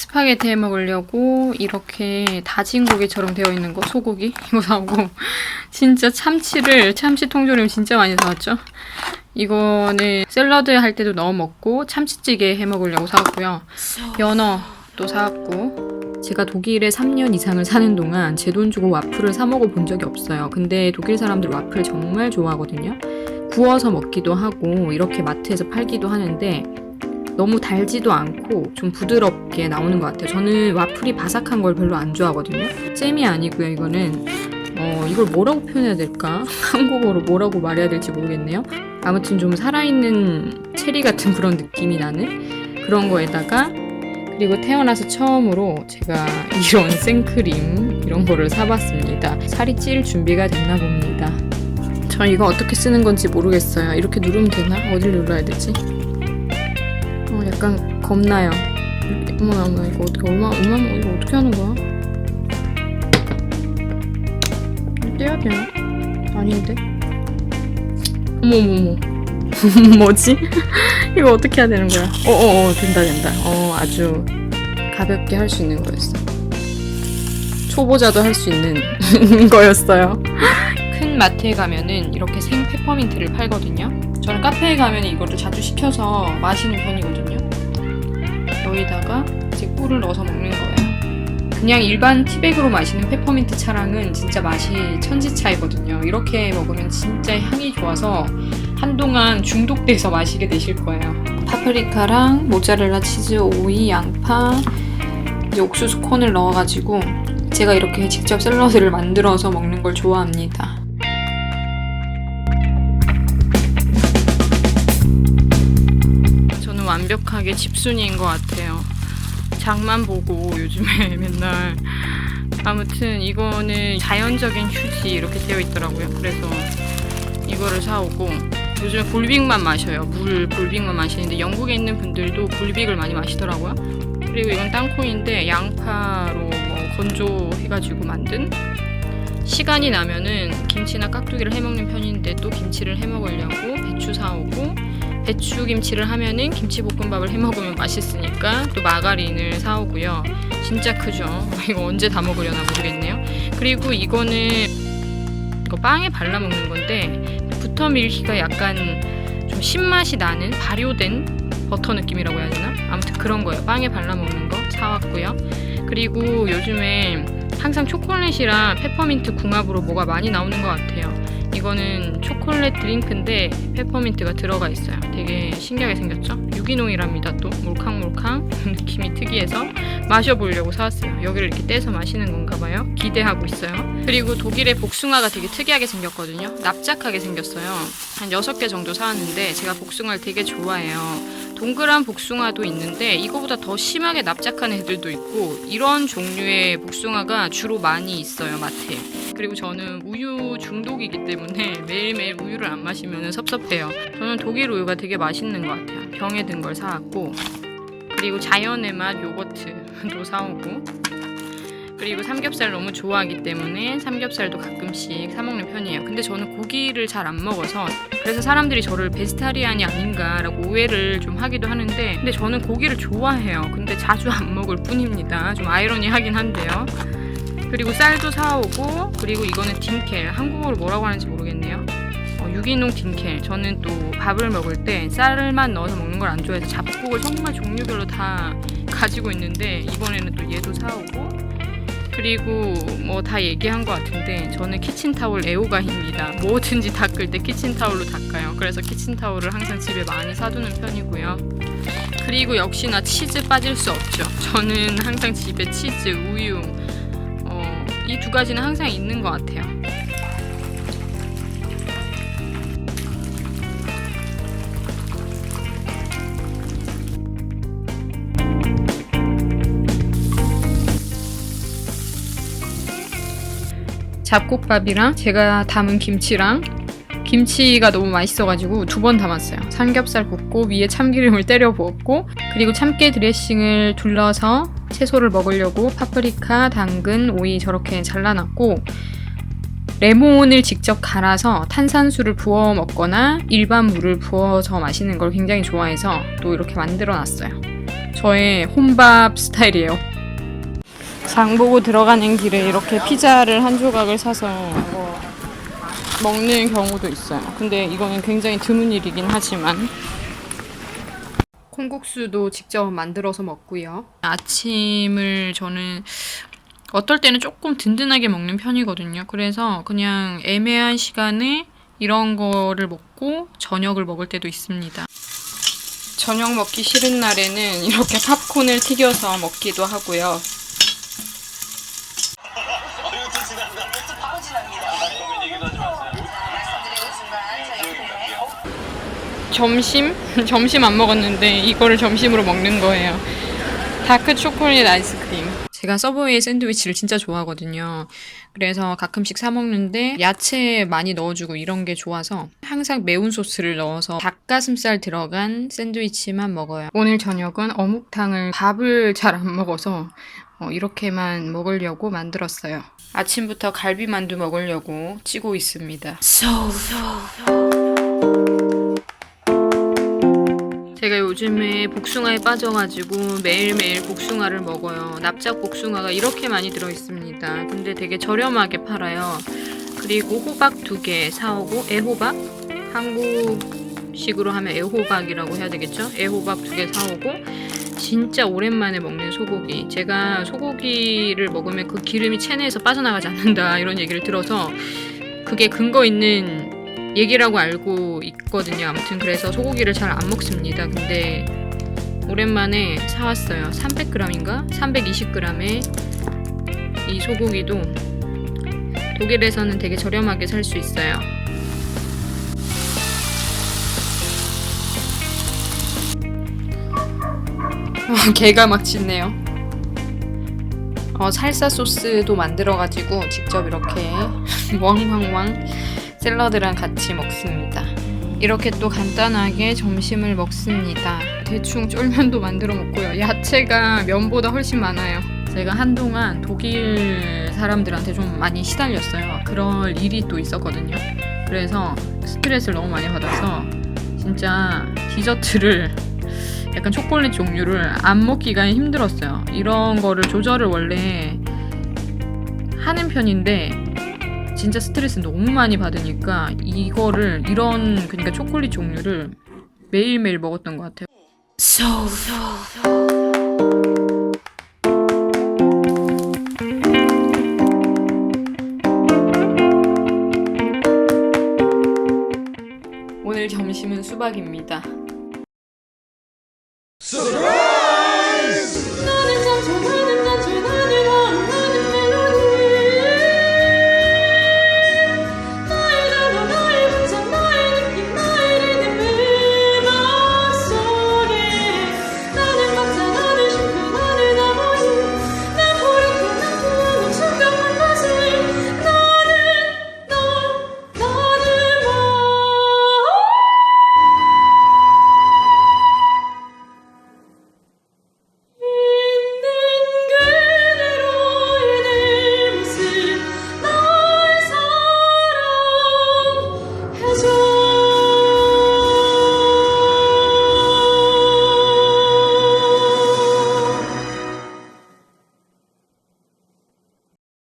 스파게티 해 먹으려고 이렇게 다진 고기처럼 되어 있는 거 소고기 이거 사오고 진짜 참치를 참치 통조림 진짜 많이 사왔죠. 이거는 샐러드 할 때도 넣어 먹고 참치찌개 해 먹으려고 사왔고요. 연어 또 사왔고 제가 독일에 3년 이상을 사는 동안 제 돈 주고 와플을 사 먹어 본 적이 없어요. 근데 독일 사람들 와플 정말 좋아하거든요. 구워서 먹기도 하고 이렇게 마트에서 팔기도 하는데 너무 달지도 않고 좀 부드럽게 나오는 것 같아요. 저는 와플이 바삭한 걸 별로 안 좋아하거든요. 잼이 아니고요. 이거는 어, 이걸 뭐라고 표현해야 될까? 한국어로 뭐라고 말해야 될지 모르겠네요. 아무튼 좀 살아있는 체리 같은 그런 느낌이 나는 그런 거에다가 그리고 태어나서 처음으로 제가 이런 생크림 이런 거를 사봤습니다. 살이 찔 준비가 됐나 봅니다. 저 이거 어떻게 쓰는 건지 모르겠어요. 이렇게 누르면 되나? 어딜 눌러야 되지? 어, 약간 겁나요. 어머나, 어머나, 이거 어떻게, 얼마, 얼마, 이거 어떻게 하는 거야? 떼야 되나? 아닌데? 어머머머. 뭐지? 이거 어떻게 해야 되는 거야? 어어 어, 된다, 된다. 어, 아주 가볍게 할 수 있는 거였어. 초보자도 할 수 있는 거였어요. 큰 마트에 가면은 이렇게 생 페퍼민트를 팔거든요. 저는 카페에 가면 이거를 자주 시켜서 마시는 편이거든요. 여기다가 이제 꿀을 넣어서 먹는 거예요. 그냥 일반 티백으로 마시는 페퍼민트 차랑은 진짜 맛이 천지 차이거든요. 이렇게 먹으면 진짜 향이 좋아서 한동안 중독돼서 마시게 되실 거예요. 파프리카랑 모짜렐라 치즈, 오이, 양파, 이제 옥수수 콘을 넣어가지고 제가 이렇게 직접 샐러드를 만들어서 먹는 걸 좋아합니다. 완벽하게 집순이인 것 같아요. 장만 보고 요즘에 맨날 아무튼 이거는 자연적인 휴지 이렇게 되어 있더라고요. 그래서 이거를 사오고 요즘에 볼빅만 마셔요. 물 볼빅만 마시는데 영국에 있는 분들도 볼빅을 많이 마시더라고요. 그리고 이건 땅콩인데 양파로 뭐 건조해가지고 만든 시간이 나면은 김치나 깍두기를 해먹는 편인데 또 김치를 해먹으려고 배추 사오고 배추 김치를 하면은 김치볶음밥을 해 먹으면 맛있으니까 또 마가린을 사오고요. 진짜 크죠? 이거 언제 다 먹으려나 모르겠네요. 그리고 이거는 이거 빵에 발라 먹는 건데 부터밀키가 약간 좀 신맛이 나는 발효된 버터 느낌이라고 해야 되나? 아무튼 그런 거예요. 빵에 발라 먹는 거 사왔고요. 그리고 요즘에 항상 초콜릿이랑 페퍼민트 궁합으로 뭐가 많이 나오는 것 같아요. 이거는 초콜릿 드링크인데 페퍼민트가 들어가 있어요. 되게 신기하게 생겼죠? 유기농이랍니다. 또 몰캉몰캉 느낌이 특이해서 마셔보려고 사왔어요. 여기를 이렇게 떼서 마시는 건가 봐요. 기대하고 있어요. 그리고 독일의 복숭아가 되게 특이하게 생겼거든요. 납작하게 생겼어요. 한 6개 정도 사왔는데 제가 복숭아를 되게 좋아해요. 동그란 복숭아도 있는데 이거보다 더 심하게 납작한 애들도 있고 이런 종류의 복숭아가 주로 많이 있어요 마트에. 그리고 저는 우유 중독이기 때문에 매일매일 우유를 안 마시면 섭섭해요. 저는 독일 우유가 되게 맛있는 것 같아요. 병에 든 걸 사왔고. 그리고 자연의 맛 요거트도 사오고 그리고 삼겹살 너무 좋아하기 때문에 삼겹살도 가끔씩 사 먹는 편이에요. 근데 저는 고기를 잘 안 먹어서 그래서 사람들이 저를 베스타리안이 아닌가라고 오해를 좀 하기도 하는데 근데 저는 고기를 좋아해요. 근데 자주 안 먹을 뿐입니다. 좀 아이러니하긴 한데요. 그리고 쌀도 사오고 그리고 이거는 딘켈 한국어로 뭐라고 하는지 모르겠네요. 어, 유기농 딘켈 저는 또 밥을 먹을 때 쌀만 넣어서 먹는 걸 안 좋아해서 잡곡을 정말 종류별로 다 가지고 있는데 이번에는 또 얘도 사오고 그리고 뭐 다 얘기한 것 같은데 저는 키친타올 애호가입니다. 뭐든지 닦을 때 키친타올로 닦아요. 그래서 키친타올을 항상 집에 많이 사두는 편이고요. 그리고 역시나 치즈 빠질 수 없죠. 저는 항상 집에 치즈, 우유 어, 이 두 가지는 항상 있는 것 같아요. 잡곡밥이랑 제가 담은 김치랑 김치가 너무 맛있어가지고 두 번 담았어요. 삼겹살 굽고 위에 참기름을 때려 부었고 그리고 참깨 드레싱을 둘러서 채소를 먹으려고 파프리카, 당근, 오이 저렇게 잘라놨고 레몬을 직접 갈아서 탄산수를 부어 먹거나 일반 물을 부어서 마시는 걸 굉장히 좋아해서 또 이렇게 만들어 놨어요. 저의 혼밥 스타일이에요. 장 보고 들어가는 길에 이렇게 피자를 한 조각을 사서 뭐 먹는 경우도 있어요. 근데 이거는 굉장히 드문 일이긴 하지만 콩국수도 직접 만들어서 먹고요. 아침을 저는 어떨 때는 조금 든든하게 먹는 편이거든요. 그래서 그냥 애매한 시간에 이런 거를 먹고 저녁을 먹을 때도 있습니다. 저녁 먹기 싫은 날에는 이렇게 팝콘을 튀겨서 먹기도 하고요. 점심? 점심 안 먹었는데 이거를 점심으로 먹는 거예요. 다크 초콜릿 아이스크림. 제가 서브웨이 샌드위치를 진짜 좋아하거든요. 그래서 가끔씩 사 먹는데 야채 많이 넣어주고 이런 게 좋아서 항상 매운 소스를 넣어서 닭가슴살 들어간 샌드위치만 먹어요. 오늘 저녁은 어묵탕을 밥을 잘 안 먹어서 어, 이렇게만 먹으려고 만들었어요. 아침부터 갈비만두 먹으려고 찌고 있습니다. 제가 요즘에 복숭아에 빠져가지고 매일매일 복숭아를 먹어요. 납작 복숭아가 이렇게 많이 들어있습니다. 근데 되게 저렴하게 팔아요. 그리고 호박 두 개 사오고 애호박 한국식으로 하면 애호박이라고 해야 되겠죠? 애호박 두 개 사오고 진짜 오랜만에 먹는 소고기. 제가 소고기를 먹으면 그 기름이 체내에서 빠져나가지 않는다 이런 얘기를 들어서 그게 근거 있는 얘기라고 알고 있거든요. 아무튼 그래서 소고기를 잘 안 먹습니다. 근데 오랜만에 사왔어요. 300g인가? 320g의 이 소고기도 독일에서는 되게 저렴하게 살 수 있어요. 아, 개가 막 짖네요. 어, 살사 소스도 만들어가지고 직접 이렇게 왕왕왕 샐러드랑 같이 먹습니다. 이렇게 또 간단하게 점심을 먹습니다. 대충 쫄면도 만들어 먹고요. 야채가 면보다 훨씬 많아요. 제가 한동안 독일 사람들한테 좀 많이 시달렸어요. 그럴 일이 또 있었거든요. 그래서 스트레스를 너무 많이 받아서 진짜 디저트를 약간 초콜릿 종류를 안 먹기가 힘들었어요. 이런 거를 조절을 원래 하는 편인데 진짜 스트레스 너무 많이 받으니까 이거를 이런 그러니까 초콜릿 종류를 매일매일 먹었던 것 같아요. 오늘 점심은 수박입니다.